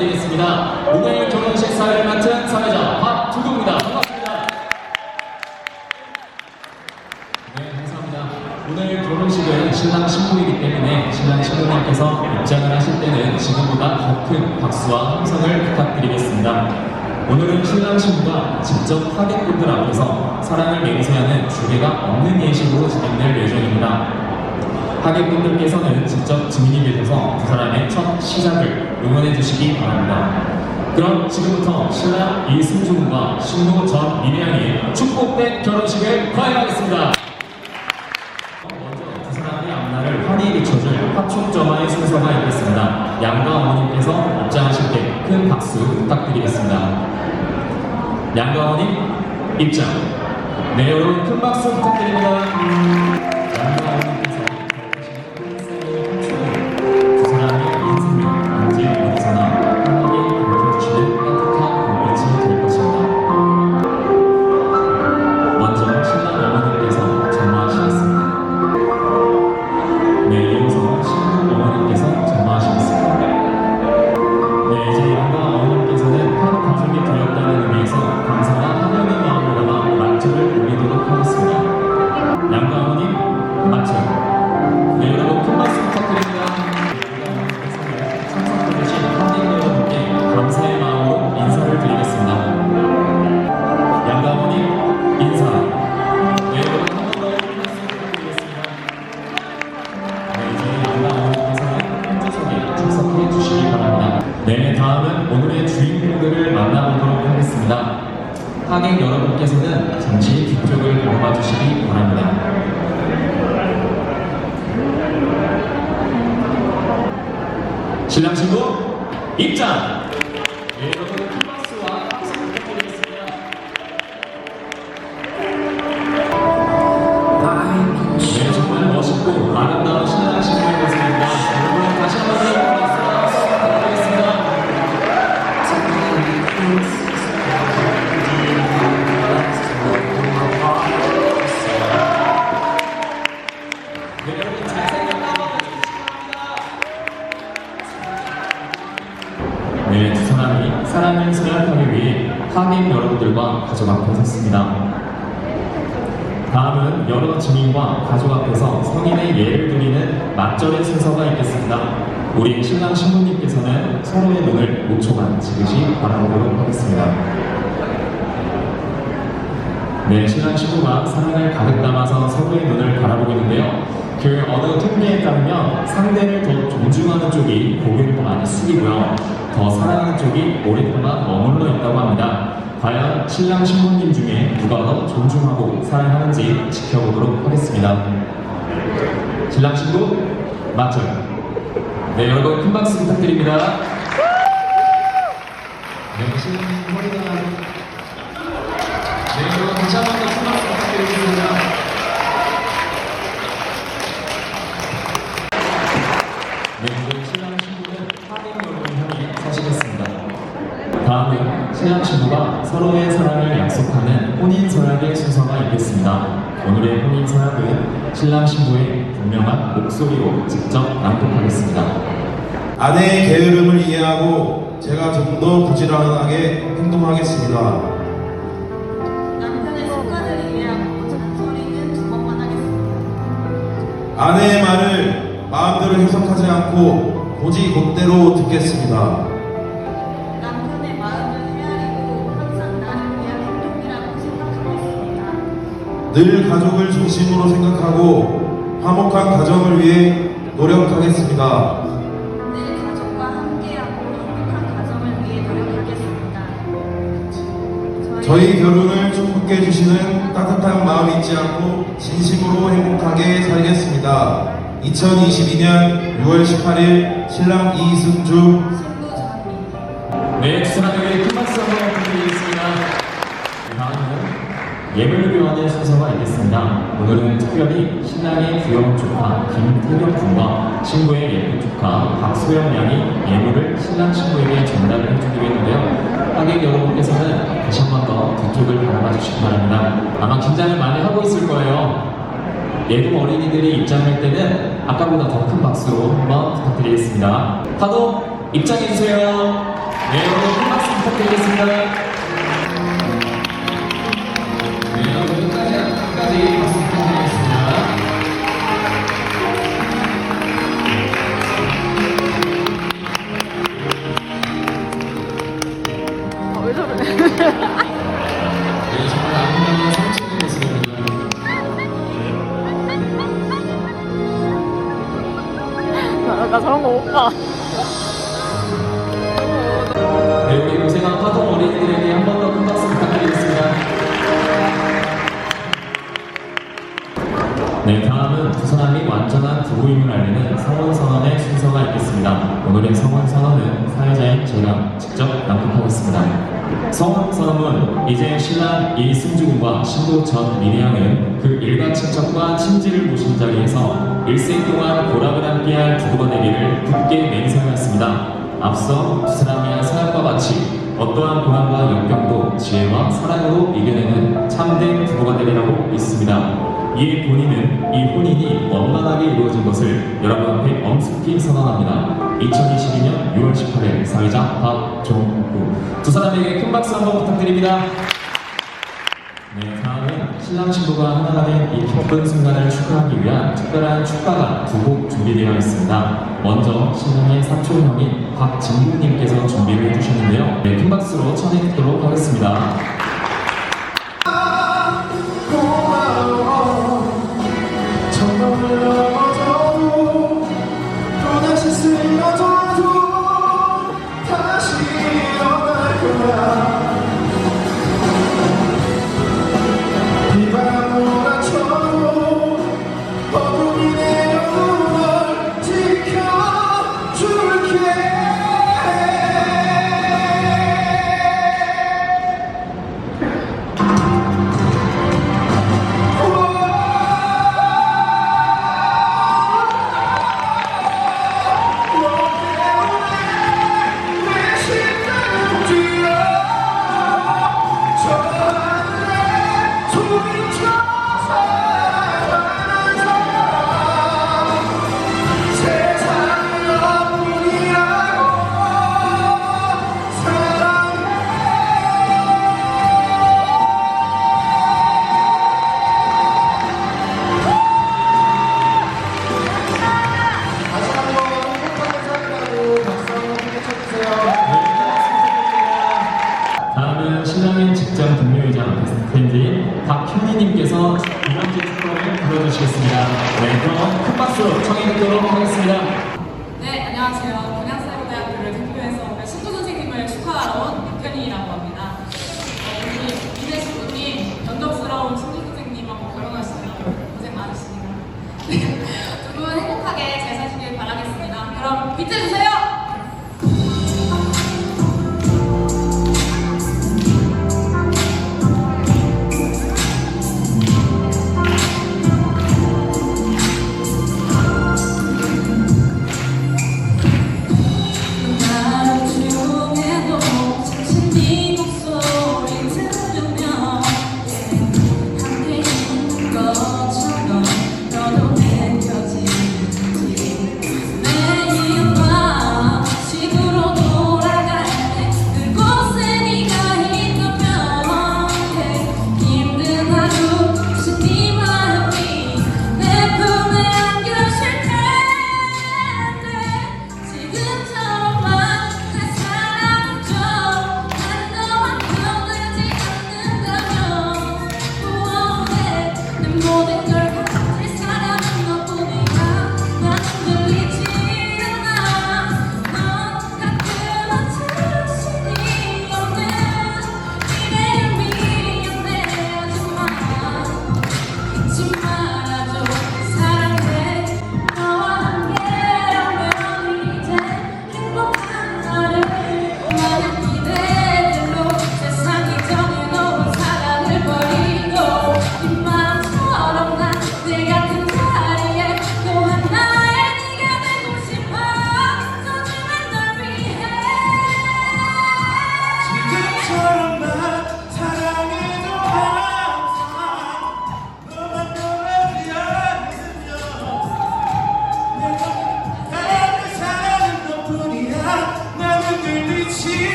인사드리겠습니다. 오늘 결혼식 사회를 맡은 사회자 박두구입니다. 반갑습니다. 네, 감사합니다. 오늘 결혼식은 신랑 신부이기 때문에 신랑 신부님께서 입장을 하실 때는 지금보다 더 큰 박수와 함성을 부탁드리겠습니다. 오늘은 신랑 신부가 직접 하객분들 앞에서 사랑을 맹세하는 주례가 없는 예식으로 진행될 예정입니다. 하객분들께서는 직접 증인이 되셔서 두 사람의 첫 시작을 응원해 주시기 바랍니다. 그럼 지금부터 신랑 이승준과 신부 전 미래양의 축복된 결혼식을 과연하겠습니다. 먼저 두 사람의 앞날을 환히 비춰줄 합촉점화의 순서가 있겠습니다. 양가 어머님께서 입장하실 때 큰 박수 부탁드리겠습니다. 양가 어머님 입장. 네 여러분 큰 박수 부탁드립니다. 양가 어머님 다음은 오늘의 주인공들을 만나보도록 하겠습니다. 하객 여러분께서는 잠시 증인과 가족 앞에서 성인의 예를 드리는 맞절의 순서가 있겠습니다. 우리 신랑 신부님께서는 서로의 눈을 5초간 지그시 바라보도록 하겠습니다. 네, 신랑 신부가 사랑을 가득 담아서 서로의 눈을 바라보겠는데요. 그 어느 통계에 따르면 상대를 더 존중하는 쪽이 고개를 더 많이 숙이고요. 더 사랑하는 쪽이 오랫동안 머물러 있다고 합니다. 과연 신랑 신부님 중에 누가 더 존중하고 사랑하는지 지켜보도록 하겠습니다. 신랑 신부 맞죠? 네, 여러분 큰 박수 부탁드립니다. 네, 신랑 신부 허리가 네, 여러분 다시 한 번 더 큰 박수 부탁드리겠습니다. 네, 이제 신랑 신부는 하객 여러분 향해 서시겠습니다. 다음은 신랑 신부가 서로의 사랑을 약속하는 혼인 서약의 순서가 있겠습니다. 오늘의 혼인 서약은 신랑 신부의 분명한 목소리로 직접 낭독하겠습니다. 아내의 게으름을 이해하고 제가 좀 더 부지런하게 행동하겠습니다. 남편의 습관을 이해하고 잔소리는 두 번만 하겠습니다. 아내의 말을 마음대로 해석하지 않고 고지 곧대로 듣겠습니다. 남편의 마음을 헤아리고 항상 나를 위한 행동이라고 생각하겠습니다. 늘 가족을 중심으로 생각하고 화목한 가정을 위해 노력하겠습니다. 늘 가족과 함께하고 행복한 가정을 위해 노력하겠습니다. 저희 결혼을 축복해 주시는 따뜻한 마음 잊지 않고 진심으로 행복하게 살겠습니다. 2022년 6월 18일 신랑 이승주 네, 두 사람에게 큰 박수 한번 부탁드리겠습니다. 다음은 예물 교환의 순서가 있겠습니다. 오늘은 특별히 신랑의 귀여운 조카 김태경 군과 신부의 예쁜 조카 박소영 양이 예물을 신랑 신부에게 전달을 해주기로 했는데요. 하객 여러분께서는 다시 한 번 더 뒤쪽을 바라봐 주시기 바랍니다. 아마 긴장을 많이 하고 있을 거예요. 예금 어린이들이 입장할 때는 아까보다 더 큰 박수로 한번 부탁드리겠습니다. 파도 입장해주세요. 네, 여러분 큰 박수 부탁드리겠습니다. 나, 나 저런 거 못 봐. 네, 우리 고생한 파동 어린이들에게 한 번 더 큰 박수 부탁드리겠습니다. 네, 다음은 두 사람이 완전한 부부임을 알리는 성원 선언의 순서가 있겠습니다. 오늘의 성원 선언은 사회자인 제가 직접. 선언은 이제 신랑 이승주 군과 신부 전 민혜양은 그 일가 친척과 친지를 모신 자리에서 일생 동안 보람을 함께할 부부가 되기를 굳게 맹세하였습니다. 앞서 두 사람이 한 사역과 같이 어떠한 고난과 역경도 지혜와 사랑으로 이겨내는 참된 부부가 되리라고 믿습니다. 이에 본인은 이 혼인이 원만하게 이루어진 것을 여러분 앞에 엄숙히 선언합니다. 2022년 6월 18일 사회자 박종구 두 사람에게 큰 박수 한번 부탁드립니다. 네, 다음은 신랑 신부가 하나가 된 이 기쁜 순간을 축하하기 위한 특별한 축가가 두 곡 준비되어 있습니다. 먼저 신랑의 사촌 형인 박진국님께서 준비를 해주셨는데요. 네, 큰 박수로 청해 듣도록 하겠습니다. 선생님께서 이번 주 축구를 불러주시겠습니다. 네, 그럼 큰 박수로 청해 듣도록 하겠습니다. 네, 안녕하세요.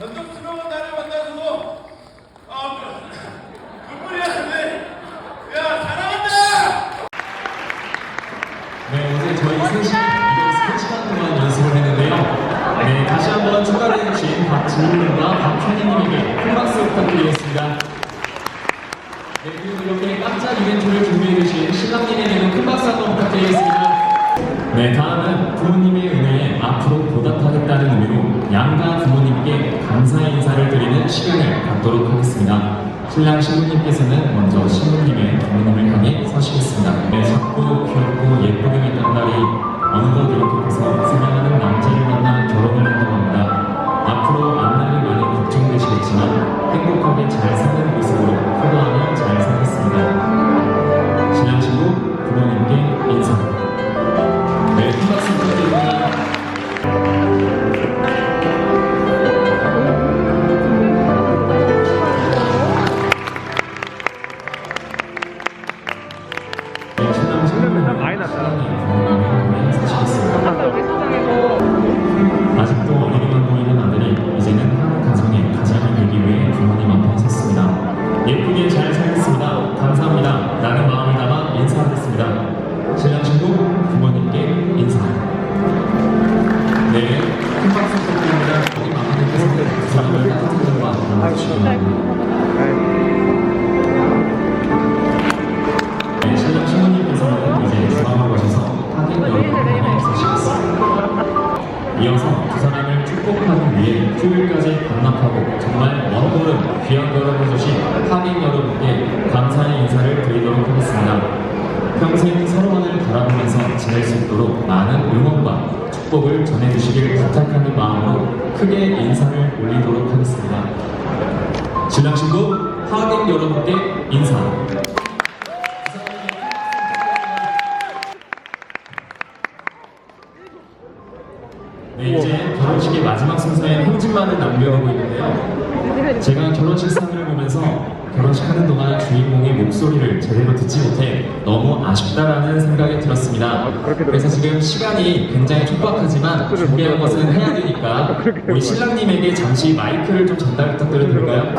の 부모님께 감사의 인사를 드리는 시간을 갖도록 하겠습니다. 신랑 신부님께서는 먼저 신부님의 부모님을 향해 서시겠습니다. 네, 작고 귀엽고 예쁘게 된 딸이 어느덧 이렇게 커서 사랑하는 남자를 만나 결혼을 한다고 합니다. 앞으로 만남이 많이 걱정되시겠지만 행복하게 잘 사는 이어서 두 사람을 축복하기 위해 휴일까지 반납하고 정말 먼 걸음 귀한 걸음 해주신 하객 여러분께 감사의 인사를 드리도록 하겠습니다. 평생 서로만을 바라보면서 지낼 수 있도록 많은 응원과 축복을 전해주시길 부탁하는 마음으로 크게 인사를 올리도록 하겠습니다. 신랑 신부 하객 여러분께 인사. 네, 이제 결혼식의 마지막 순서에 행진만을 남겨두고 있는데요. 제가 결혼식 상을 보면서 결혼식 하는 동안 주인공의 목소리를 제대로 듣지 못해 너무 아쉽다라는 생각이 들었습니다. 그래서 지금 시간이 굉장히 촉박하지만 준비한 것은 해야 되니까 우리 신랑님에게 잠시 마이크를 좀 전달 부탁드려도 될까요?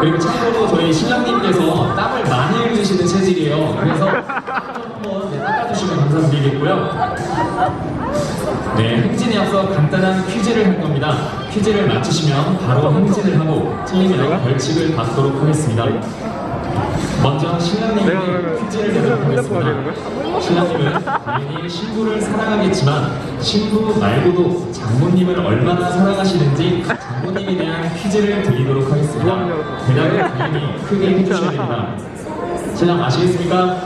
그리고 참고로 저희 신랑님께서 땀을 많이 흘리시는 체질이에요. 그래서 한번 네, 닦아주시면 감사드리겠고요. 네, 행진에 앞서 간단한 퀴즈를 할 겁니다. 퀴즈를 맞추시면 바로 행진을 하고 틀리면 벌칙을 받도록 하겠습니다. 먼저 그러면 퀴즈를 하겠습니다. 신랑님은 당연히 신부를 사랑하겠지만 신부 말고도 장모님을 얼마나 사랑하시는지 장모님에 대한 퀴즈를 드리도록 하겠습니다. 대답을 당연히 크게 해주셔야 됩니다. 신랑 아시겠습니까?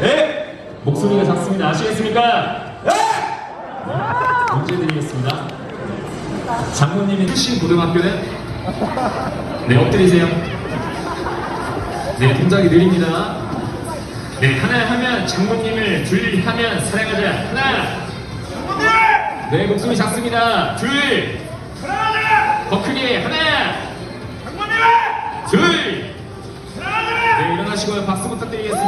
네! 목소리가 작습니다. 아시겠습니까? 문제 드리겠습니다. 장모님이 출신 고등학교는? 네, 엎드리세요. 네, 동작이 느립니다. 네, 하나 하면 장모님을, 둘 하면 사랑하자. 하나! 네, 목소리 작습니다. 둘! 더 크게, 하나! 둘! 네, 일어나시고요. 박수 부탁드리겠습니다.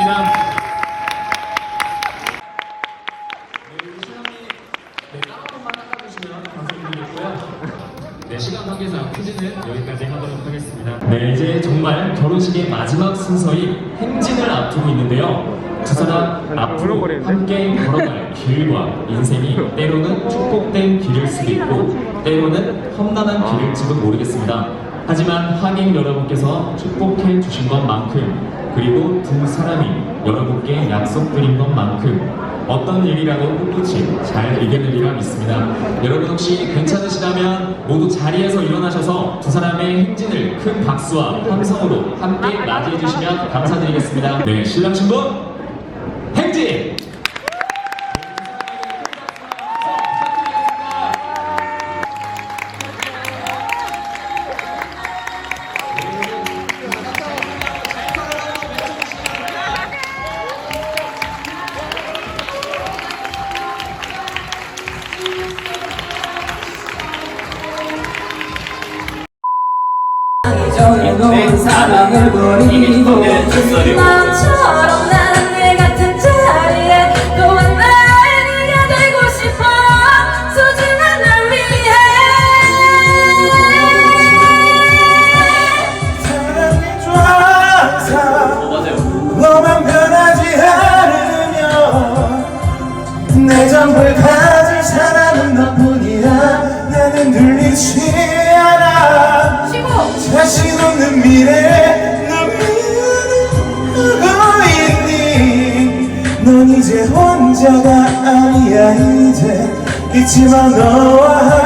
인생이 때로는 축복된 길일 수도 있고 때로는 험난한 길일지도 모르겠습니다. 하지만 하객 여러분께서 축복해 주신 것만큼 그리고 두 사람이 여러분께 약속드린 것만큼 어떤 일이라도 꿋꿋이 잘 이겨내리라 믿습니다. 여러분 혹시 괜찮으시다면 모두 자리에서 일어나셔서 두 사람의 행진을 큰 박수와 함성으로 함께 맞이해 주시면 감사드리겠습니다. 네, 신랑 신부 행진! 보이지 않아 자신 없는 미래에 넌 누구 있니 넌 이제 혼자가 아니야 이제. 잊 지만 너와